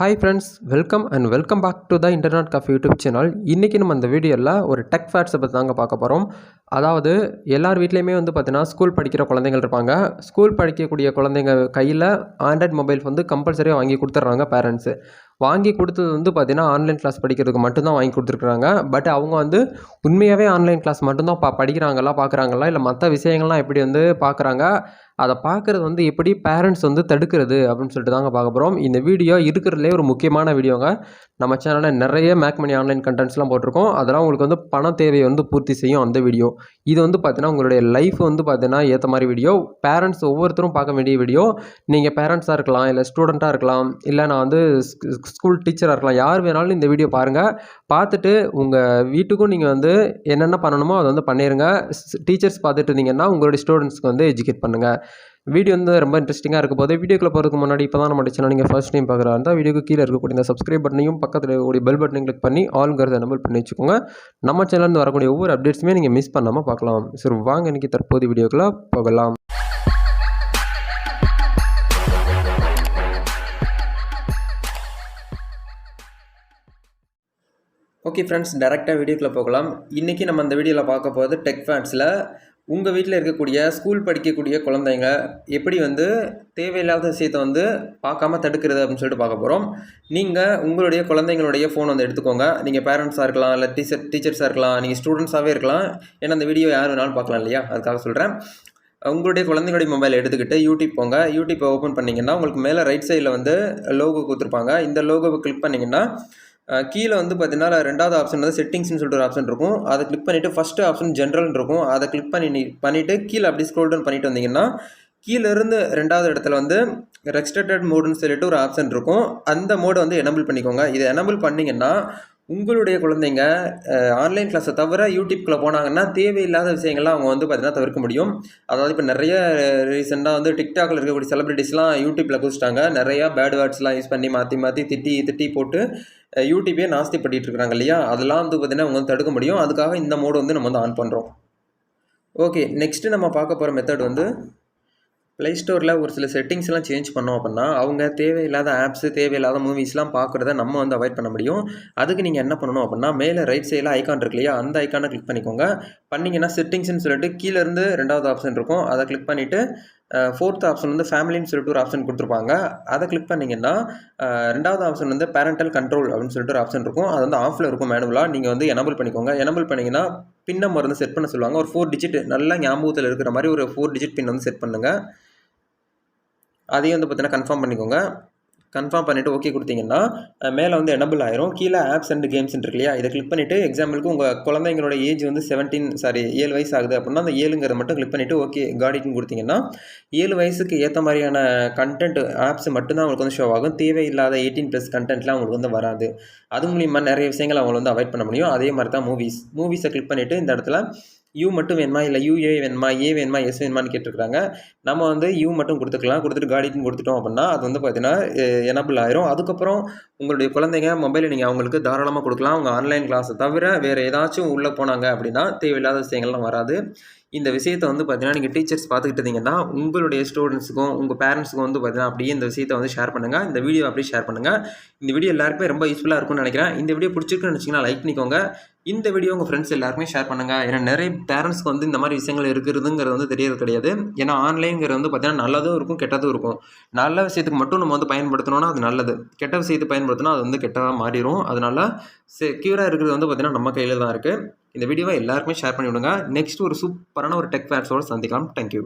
Hi friends welcome and welcome back to the internet cafe YouTube channel இன்றைக்கி நம்ம இந்த வீடியோவில் ஒரு டெக் ஃபேட்ஸை பற்றி தாங்க பார்க்க போகிறோம் அதாவது எல்லார் வீட்லேயுமே வந்து பார்த்தீங்கன்னா ஸ்கூல் படிக்கிற குழந்தைகள் இருப்பாங்க. ஸ்கூல் படிக்கக்கூடிய குழந்தைங்க கையில் ஆண்ட்ராய்ட் மொபைல் வந்து கம்பல்சரியாக வாங்கி கொடுத்துட்றாங்க பேரண்ட்ஸு வாங்கி கொடுத்தது வந்து பார்த்திங்கன்னா ஆன்லைன் கிளாஸ் படிக்கிறதுக்கு மட்டும்தான் வாங்கி கொடுத்துருக்குறாங்க. பட் அவங்க வந்து உண்மையாகவே ஆன்லைன் கிளாஸ் மட்டும்தான் பா படிக்கிறாங்களா பார்க்குறாங்களா இல்லை மற்ற விஷயங்கள்லாம் எப்படி வந்து பார்க்குறாங்க அதை பார்க்குறது வந்து எப்படி பேரண்ட்ஸ் வந்து தடுக்கிறது அப்படின்னு சொல்லிட்டு தாங்க பார்க்க போகிறோம் இந்த வீடியோ இருக்கிறதுலே ஒரு முக்கியமான வீடியோங்க நம்ம சேனலில் நிறைய மேக் மணி ஆன்லைன் கண்டென்ட்ஸ்லாம் போட்டிருக்கோம். அதெல்லாம் உங்களுக்கு வந்து பண தேவையை வந்து பூர்த்தி செய்யும் அந்த வீடியோ இது வந்து பார்த்தீங்கன்னா உங்களுடைய லைஃப் வந்து பார்த்தீங்கன்னா ஏற்ற மாதிரி வீடியோ பேரண்ட்ஸ் ஒவ்வொருத்தரும் பார்க்க வேண்டிய வீடியோ நீங்கள் பேரண்ட்ஸாக இருக்கலாம் இல்லை ஸ்டூடெண்ட்டாக இருக்கலாம் இல்லை நான் வந்து ஸ்கூல் டீச்சராக இருக்கலாம். யார் வேணாலும் இந்த வீடியோ பாருங்கள் பார்த்துட்டு உங்கள் வீட்டுக்கும் நீங்கள் வந்து என்னென்ன பண்ணணுமோ அதை வந்து பண்ணிடுங்க டீச்சர்ஸ் பார்த்துட்டு இருந்தீங்கன்னா உங்களுடைய ஸ்டூடெண்ட்ஸ்க்கு வந்து எஜுகேட் பண்ணுங்கள் வீடியோ வந்து ரொம்ப இன்ட்ரெஸ்டிங்காக இருக்க போது வீடியோக்குள்ள போகிறதுக்கு முன்னாடி இப்போ தான் நம்ம சேனல் நீங்கள் ஃபஸ்ட் டைம் பார்க்குறா இருந்தால் வீடியோக்கு கீழே இருக்கக்கூடிய இந்த சப்ஸ்கிரைப் பட்டனையும் பக்கத்தில் இருக்கக்கூடிய பெல் பட்டனையும் கிளிக் பண்ணி ஆளுங்கிறத நம்பர் பண்ணி வச்சுக்கோங்க. நம்ம சேனல்லேருந்து வரக்கூடிய ஒவ்வொரு அப்டேட்ஸுமே நீங்கள் மிஸ் பண்ணாமல் பார்க்கலாம். சரி வாங்க இன்றைக்கி தற்போது வீடியோக்குள்ளே போகலாம். ஓகே ஃப்ரெண்ட்ஸ் டேரெக்டாக வீடியோக்குள்ளே போகலாம். இன்றைக்கி நம்ம அந்த வீடியோவில் பார்க்க போகிறது டெக் ஃபேன்ஸில் உங்கள் வீட்டில் இருக்கக்கூடிய ஸ்கூல் படிக்கக்கூடிய குழந்தைங்க எப்படி வந்து தேவையில்லாத விஷயத்தை வந்து பார்க்காம தடுக்கிறது அப்படின்னு சொல்லிட்டு பார்க்க போகிறோம் நீங்கள் உங்களுடைய குழந்தைங்களுடைய ஃபோன் வந்து எடுத்துக்கோங்க. நீங்கள் பேரண்ட்ஸாக இருக்கலாம் இல்லை டீச்சர் டீச்சர்ஸாக இருக்கலாம் நீங்கள் ஸ்டூடெண்ட்ஸாகவே இருக்கலாம். ஏன்னா அந்த வீடியோ யார் வேணாலும் பார்க்கலாம் இல்லையா? அதுக்காக சொல்கிறேன் உங்களுடைய குழந்தைங்களுடைய மொபைல் எடுத்துக்கிட்டு யூடியூப் போங்க. யூடியூப்பை ஓப்பன் பண்ணிங்கன்னா உங்களுக்கு மேலே ரைட் சைடில் வந்து லோகோ கொடுத்துருப்பாங்க. இந்த லோகோவை கிளிக் பண்ணிங்கன்னா கீழே வந்து பார்த்தீங்கன்னா ரெண்டாவது ஆப்ஷன் வந்து செட்டிங்ஸ்னு சொல்லிட்டு ஒரு ஆப்ஷன் இருக்கும். அதை கிளிக் பண்ணிவிட்டு ஃபஸ்ட்டு ஆப்ஷன் ஜென்ரல் இருக்கும். அதை கிளிக் பண்ணி பண்ணிவிட்டு கீழே அப்படி ஸ்க்ரோல் டவுன் பண்ணிட்டு வந்தீங்கன்னா கீழேருந்து ரெண்டாவது இடத்துல வந்து ரெஸ்ட்ரிக்டட் மோடுன்னு சொல்லிட்டு ஒரு ஆப்ஷன் இருக்கும். அந்த மோடை வந்து எனபிள் பண்ணிக்கோங்க. இதை எனபிள் பண்ணிங்கன்னா உங்களுடைய குழந்தைங்க ஆன்லைன் கிளாஸை தவிர யூடியூப்குள்ளே போனாங்கன்னா தேவையில்லாத விஷயங்கள்லாம் அவங்க வந்து பார்த்தீங்கன்னா தவிர்க்க முடியும். அதாவது இப்போ நிறைய ரீசெண்டாக வந்து டிக்டாக்ல இருக்கக்கூடிய செலிபிரிட்டிஸ்லாம் யூடியூப்பில் குதிச்சிட்டாங்க நிறையா பேட் வேர்ட்ஸ்லாம் யூஸ் பண்ணி மாற்றி மாற்றி திட்டி திட்டி போட்டு யூடியூப்பே நாஸ்தி பண்ணிட்டு இருக்கிறாங்க இல்லையா? அதெல்லாம் வந்து பார்த்திங்கன்னா அவங்க வந்து தடுக்க முடியும். அதுக்காக இந்த மோடு வந்து நம்ம வந்து ஆன் பண்ணுறோம் ஓகே நெக்ஸ்ட்டு நம்ம பார்க்க போகிற மெத்தட் வந்து ப்ளே ஸ்டோரில் ஒரு சில செட்டிங்ஸ்லாம் சேஞ்ச் பண்ணோம் அப்படின்னா அவங்க தேவையில்லாத ஆப்ஸு தேவையில்லாத மூவிஸ்லாம் பார்க்குறத நம்ம வந்து அவாய்ட் பண்ண முடியும். அதுக்கு நீங்கள் என்ன பண்ணணும் அப்படின்னா மேலே ரைட் சைடில் ஐக்கான் இருக்கு இல்லையா அந்த ஐக்கானை கிளிக் பண்ணிக்கோங்க. பண்ணிங்கன்னா செட்டிங்ஸ்னு சொல்லிட்டு கீழேருந்து ரெண்டாவது ஆப்ஷன் இருக்கும். அதை கிளிக் பண்ணிவிட்டு ஃபோர்த் ஆப்ஷன் வந்து ஃபேமிலின்னு சொல்லிட்டு ஒரு ஆப்ஷன் கொடுத்துருப்பாங்க. அதை கிளிக் பண்ணிங்கன்னா ரெண்டாவது ஆப்ஷன் வந்து பேரண்டல் கண்ட்ரோல் அப்படின்னு சொல்லிட்டு ஒரு ஆப்ஷன் இருக்கும். அது வந்து ஆஃபில் இருக்கும் மேனுவலாக நீங்கள் வந்து எனபிள் பண்ணிக்கோங்க. எனபிள் பண்ணிங்கன்னா பின் நம்பர் வந்து செட் பண்ண சொல்லுவாங்க. ஒரு ஃபோர் டிஜிட் நல்லா ஞாபகத்தில் இருக்கிற மாதிரி ஒரு ஃபோர் டிஜிட் பின் வந்து செட் பண்ணுங்கள் அதையும் வந்து பார்த்தீங்கன்னா கன்ஃபார்ம் பண்ணிக்கோங்க. கன்ஃபார்ம் பண்ணிவிட்டு ஓகே கொடுத்தீங்கன்னா மேலே வந்து எனபிள் ஆயிரும். கீழே ஆப்ஸ் அண்ட் கேம்ஸ் இருக்கு இல்லையா? இதை கிளிக் பண்ணிவிட்டு எக்ஸாம்பிளுக்கு உங்கள் குழந்தைங்களோட ஏஜ் வந்து செவன்டீன் சாரி ஏழு வயசு ஆகுது அப்படின்னா அந்த ஏழுங்கிறத மட்டும் கிளிக் பண்ணிவிட்டு ஓகே காடிக்கும் கொடுத்தீங்கன்னா ஏழு வயசுக்கு ஏற்ற மாதிரியான கண்டென்ட் ஆப்ஸ் மட்டும்தான் உங்களுக்கு வந்து ஷோ ஆகும். தேவையில்லாத எயிட்டீன் ப்ளஸ் கண்டென்ட்லாம் அவங்களுக்கு வந்து வராது. அது மூலியமாக நிறைய விஷயங்கள் அவங்களை வந்து அவாய்ட் பண்ண முடியும். அதே மாதிரி தான் மூவிஸ் மூவிஸை கிளிக் பண்ணிவிட்டு இந்த இடத்துல யூ மட்டும் வேணுமா? இல்லை யூஏ வேணுமா? ஏ வேணுமா? எஸ் வேணுமான்னு கேட்டிருக்காங்க நம்ம வந்து யூ மட்டும் கொடுத்துக்கலாம். கொடுத்துட்டு காடிக்கும் கொடுத்துட்டோம் அப்படின்னா அது வந்து பார்த்தீங்கன்னா எனபிள் ஆயிரும். அதுக்கப்புறம் உங்களுடைய குழந்தைங்க மொபைலை நீங்கள் அவங்களுக்கு தாராளமாக கொடுக்கலாம். அவங்க ஆன்லைன் கிளாஸை தவிர வேறு ஏதாச்சும் உள்ளே போனாங்க அப்படின்னா தேவையில்லாத விஷயங்கள்லாம் வராது. இந்த விஷயத்தை வந்து பார்த்தீங்கன்னா நீங்கள் டீச்சர்ஸ் பார்த்துக்கிட்டு இருந்தீங்கன்னா உங்களுடைய ஸ்டூடெண்ட்ஸுக்கும் உங்கள் பேரண்ட்ஸுக்கும் வந்து பார்த்தீங்கன்னா அப்படியே இந்த விஷயத்தை வந்து ஷேர் பண்ணுங்கள் இந்த வீடியோ அப்படியே ஷேர் பண்ணுங்கள் இந்த வீடியோ எல்லாருக்குமே ரொம்ப யூஸ்ஃபுல்லாக இருக்கும்னு நினைக்கிறேன். இந்த வீடியோ பிடிச்சிருக்குன்னு நினச்சிங்கன்னா லைக் பண்ணிக்கோங்க. இந்த வீடியோ உங்கள் ஃப்ரெண்ட்ஸ் எல்லாருமே ஷேர் பண்ணுங்கள் ஏன்னா நிறைய பேரண்ட்ஸ்க்கு வந்து இந்த மாதிரி விஷயங்கள் இருக்கிறதுங்கிறது வந்து தெரியறது கிடையாது. ஏன்னா ஆன்லைனுங்கிறது வந்து பார்த்திங்கன்னா நல்லதும் இருக்கும் கெட்டதும் இருக்கும். நல்ல விஷயத்துக்கு மட்டும் நம்ம வந்து பயன்படுத்தணும்னா அது நல்லது. கெட்ட விஷயத்தை பயன்படுத்தினா அது வந்து கெட்டதாக மாறிடும் அதனால செக்யூராக இருக்கிறது வந்து பார்த்திங்கன்னா நம்ம கையில் தான் இருக்குது இந்த வீடியோவை எல்லாருக்குமே ஷேர் பண்ணி விடுங்க நெக்ஸ்ட் ஒரு சூப்பரான ஒரு டெக் ஃபேட்ஸோடு சந்திக்கலாம். தேங்க்யூ